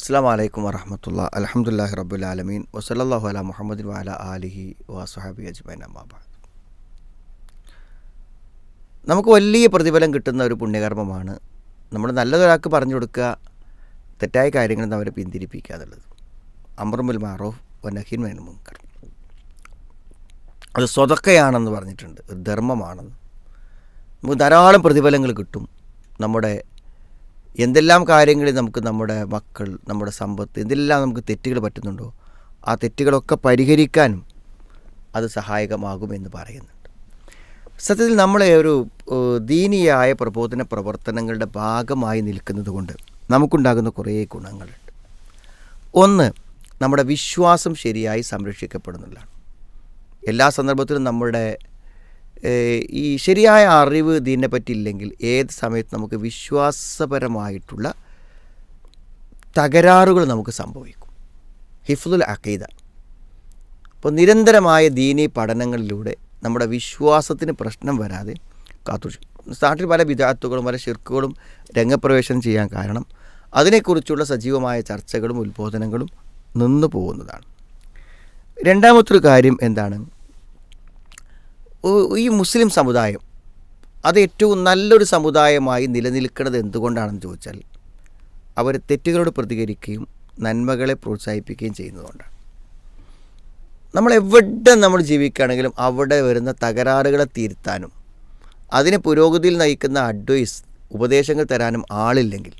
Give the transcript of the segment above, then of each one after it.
അസ്സാം വലൈക്കും വറഹമത്തുള്ള അലഹമുല്ലാഹി റബുലാലമീൻ വസലല്ലാഹു അല മുഹമ്മദ് വാല ആലിഹി വസുഹാബി അജ്മൈൻ അമ്മാബാദ് നമുക്ക് വലിയ പ്രതിഫലം കിട്ടുന്ന ഒരു പുണ്യകർമ്മമാണ് നമ്മൾ നല്ലതൊരാൾക്ക് പറഞ്ഞു കൊടുക്കുക തെറ്റായ കാര്യങ്ങൾ അവരെ പിന്തിരിപ്പിക്കുക എന്നുള്ളത്. അമ്രമുൽ മാറോഫ് വനഹീൻ വേണം മുൻകർ. അത് സ്വതക്കയാണെന്ന് പറഞ്ഞിട്ടുണ്ട്. ധർമ്മമാണെന്ന്. നമുക്ക് ധാരാളം പ്രതിഫലങ്ങൾ കിട്ടും നമ്മുടെ എന്തെല്ലാം കാര്യങ്ങളിൽ നമുക്ക് നമ്മുടെ മക്കൾ നമ്മുടെ സമ്പത്ത് എന്തെല്ലാം നമുക്ക് തെറ്റുകൾ പറ്റുന്നുണ്ടോ ആ തെറ്റുകളൊക്കെ പരിഹരിക്കാനും അത് സഹായകമാകുമെന്ന് പറയുന്നുണ്ട്. സത്യത്തിൽ നമ്മളെ ഒരു ദീനിയായ പ്രബോധന പ്രവർത്തനങ്ങളുടെ ഭാഗമായി നിൽക്കുന്നത് കൊണ്ട് നമുക്കുണ്ടാകുന്ന കുറേ ഗുണങ്ങളുണ്ട്. ഒന്ന് നമ്മുടെ വിശ്വാസം ശരിയായി സംരക്ഷിക്കപ്പെടുന്നതാണ് എല്ലാ സന്ദർഭത്തിലും നമ്മുടെ ഈ ശരിയായ അറിവ് ഇതിനെ പറ്റിയില്ലെങ്കിൽ ഏത് സമയത്ത് നമുക്ക് വിശ്വാസപരമായിട്ടുള്ള തകരാറുകൾ നമുക്ക് സംഭവിക്കും. ഹിഫുദുൽ അഖീദ. അപ്പോൾ നിരന്തരമായ ദീനീ പഠനങ്ങളിലൂടെ നമ്മുടെ വിശ്വാസത്തിന് പ്രശ്നം വരാതെ കാത്തുസൂക്ഷിക്കും നാട്ടിൽ പല വിദാത്തുകളും പല ശിർക്കുകളും രംഗപ്രവേശനം ചെയ്യാൻ കാരണം അതിനെക്കുറിച്ചുള്ള സജീവമായ ചർച്ചകളും ഉത്ബോധനങ്ങളും നിന്നു പോകുന്നതാണ്. രണ്ടാമത്തൊരു കാര്യം എന്താണ്? ഈ മുസ്ലിം സമുദായം അത് ഏറ്റവും നല്ലൊരു സമുദായമായി നിലനിൽക്കുന്നത് എന്തുകൊണ്ടാണെന്ന് ചോദിച്ചാൽ അവർ തെറ്റുകളോട് പ്രതികരിക്കുകയും നന്മകളെ പ്രോത്സാഹിപ്പിക്കുകയും ചെയ്യുന്നതുകൊണ്ടാണ്. നമ്മൾ എവിടെ നമ്മൾ ജീവിക്കുകയാണെങ്കിലും അവിടെ വരുന്ന തകരാറുകളെ തീരുത്താനും അതിനെ പുരോഗതിയിൽ നയിക്കുന്ന അഡ്വൈസ് ഉപദേശങ്ങൾ തരാനും ആളില്ലെങ്കിൽ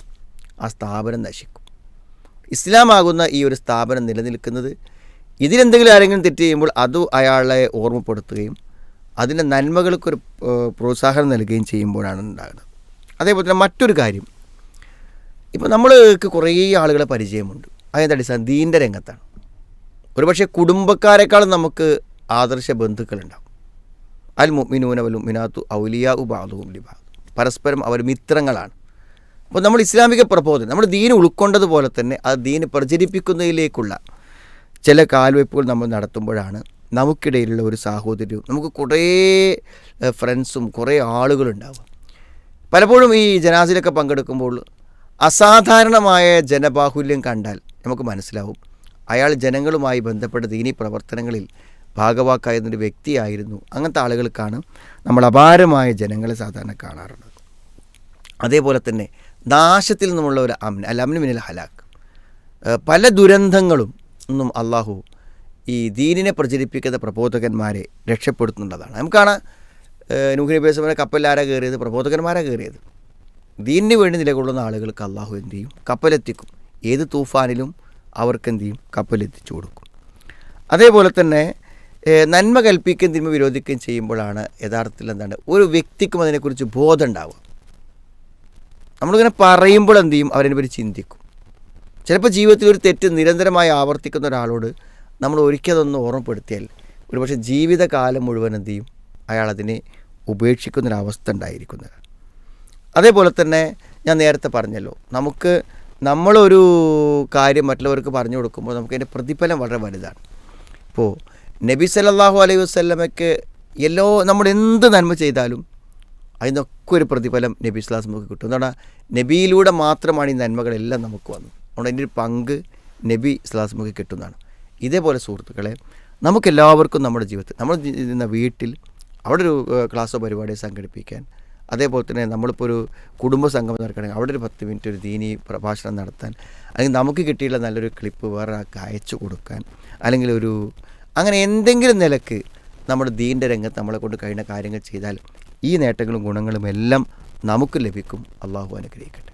ആ സ്ഥാപനം നശിക്കും. ഇസ്ലാമാകുന്ന ഈ ഒരു സ്ഥാപനം നിലനിൽക്കുന്നത് ഇതിലെന്തെങ്കിലും ആരെങ്കിലും തെറ്റ് ചെയ്യുമ്പോൾ അത് അയാളെ ഓർമ്മപ്പെടുത്തുകയും അതിന്റെ നന്മകൾക്കൊരു പ്രോത്സാഹനം നൽകുകയും ചെയ്യുമ്പോഴാണ് ഉണ്ടാകുന്നത്. അതേപോലെ തന്നെ മറ്റൊരു കാര്യം. ഇപ്പോൾ നമ്മൾക്ക് കുറേ ആളുകളെ പരിചയമുണ്ട്. അതിന്റെ അടിസ്ഥാനം ദീന്റെ രംഗത്താണ്. ഒരുപക്ഷെ കുടുംബക്കാരെക്കാളും നമുക്ക് ആദർശ ബന്ധുക്കളുണ്ടാവും അൽ മുഅ്മിനൂന മിനാത്തു ഔലിയാ ഉബാദുഹും ലിബാദ്. പരസ്പരം അവർ മിത്രങ്ങളാണ്. അപ്പോൾ നമ്മൾ ഇസ്ലാമിക പ്രബോധനം നമ്മൾ ദീൻ ഉൾക്കൊണ്ടതുപോലെ തന്നെ ആ ദീൻ പ്രചരിപ്പിക്കുന്നതിലേക്കുള്ള ചില കാൽവയ്പ്പുകൾ നമ്മൾ നടത്തുമ്പോഴാണ് നമുക്കിടയിലുള്ള ഒരു സാഹോദര്യവും നമുക്ക് കുറേ ഫ്രണ്ട്സും കുറേ ആളുകളുണ്ടാവും. പലപ്പോഴും ഈ ജനാസിലൊക്കെ പങ്കെടുക്കുമ്പോൾ അസാധാരണമായ ജനബാഹുല്യം കണ്ടാൽ നമുക്ക് മനസ്സിലാവും. അയാൾ ജനങ്ങളുമായി ബന്ധപ്പെട്ട ദീനി പ്രവർത്തനങ്ങളിൽ ഭാഗവാക്കായിരുന്നൊരു വ്യക്തിയായിരുന്നു. അങ്ങനത്തെ ആളുകൾക്കാണ് നമ്മൾ അപാരമായ ജനങ്ങളെ സാധാരണ കാണാറുള്ളത്. അതേപോലെ തന്നെ നാശത്തിൽ നിന്നുമുള്ള ഒരു അമ്ൻ അല്ല അമ്ന മിനൽ ഹലാക്ക്. പല ദുരന്തങ്ങളും ഒന്നും അള്ളാഹു ഈ ദീനിനെ പ്രചരിപ്പിക്കുന്ന പ്രബോധകന്മാരെ രക്ഷപ്പെടുത്തുന്നുള്ളതാണ്. നമുക്കാണ് നൂഹ് നബി സമയം കപ്പലാരാ കയറിയത്? പ്രബോധകന്മാരാണ് കയറിയത്. ദീനിന് വേണ്ടി നിലകൊള്ളുന്ന ആളുകൾക്ക് അള്ളാഹു എന്തു ചെയ്യും? കപ്പലെത്തിക്കും. ഏത് തൂഫാനിലും അവർക്ക് എന്തു ചെയ്യും? കപ്പലെത്തിച്ചു കൊടുക്കും. അതേപോലെ തന്നെ നന്മ കൽപ്പിക്കുകയും തിന്മ വിരോധിക്കുകയും ചെയ്യുമ്പോഴാണ് യഥാർത്ഥത്തിൽ എന്താണ്? ഒരു വ്യക്തിക്കും അതിനെക്കുറിച്ച് ബോധം ഉണ്ടാവുക നമ്മളിങ്ങനെ പറയുമ്പോൾ എന്തു ചെയ്യും? അവരതിനെപ്പറ്റി ചിന്തിക്കും. ചിലപ്പോൾ ജീവിതത്തിൽ ഒരു തെറ്റ് നിരന്തരമായി ആവർത്തിക്കുന്ന ഒരാളോട് നമ്മൾ ഒരിക്കൽ അതൊന്ന് ഓർമ്മപ്പെടുത്തിയാൽ ഒരുപക്ഷെ ജീവിതകാലം മുഴുവൻ എന്ത് ചെയ്യും? അയാൾ അതിനെ ഉപേക്ഷിക്കുന്നൊരവസ്ഥ ഉണ്ടായിരിക്കുന്നത് അതേപോലെ തന്നെ ഞാൻ നേരത്തെ പറഞ്ഞല്ലോ നമുക്ക് നമ്മളൊരു കാര്യം മറ്റുള്ളവർക്ക് പറഞ്ഞു കൊടുക്കുമ്പോൾ നമുക്ക് അതിന്റെ പ്രതിഫലം വളരെ വലുതാണ്. ഇപ്പോൾ നബി സല്ലല്ലാഹു അലൈഹി വസ്ലമയ്ക്ക് എല്ലോ നമ്മൾ എന്ത് നന്മ ചെയ്താലും അതിനൊക്കെ ഒരു പ്രതിഫലം നബി ഇസ്ലാസ് നമുക്ക് കിട്ടും. എന്താണ്? നബിയിലൂടെ മാത്രമാണ് ഈ നന്മകളെല്ലാം നമുക്ക് വന്നത്. അതുകൊണ്ട് അതിന്റെ ഒരു പങ്ക് നബി ഇസ്ലാസ് നമുക്ക് കിട്ടുന്നതാണ്. ഇതേപോലെ സുഹൃത്തുക്കളെ നമുക്കെല്ലാവർക്കും നമ്മുടെ ജീവിതത്തിൽ നമ്മൾ ഇരുന്ന വീട്ടിൽ അവിടെ ഒരു ക്ലാസ്സോ പരിപാടിയോ സംഘടിപ്പിക്കാൻ അതേപോലെ തന്നെ നമ്മളിപ്പോൾ ഒരു കുടുംബ സംഗമം നടക്കുകയാണെങ്കിൽ അവിടെ ഒരു പത്ത് മിനിറ്റ് ഒരു ദീനി പ്രഭാഷണം നടത്താൻ അല്ലെങ്കിൽ നമുക്ക് കിട്ടിയുള്ള നല്ലൊരു ക്ലിപ്പ് വേറെ ആൾക്ക് അയച്ചു കൊടുക്കാൻ അല്ലെങ്കിൽ ഒരു അങ്ങനെ എന്തെങ്കിലും നിലയ്ക്ക് നമ്മുടെ ദീന്റെ രംഗത്ത് നമ്മളെ കൊണ്ട് കഴിയുന്ന കാര്യങ്ങൾ ചെയ്താൽ ഈ നേട്ടങ്ങളും ഗുണങ്ങളും എല്ലാം നമുക്ക് ലഭിക്കും. അള്ളാഹു അനുഗ്രഹിക്കട്ടെ.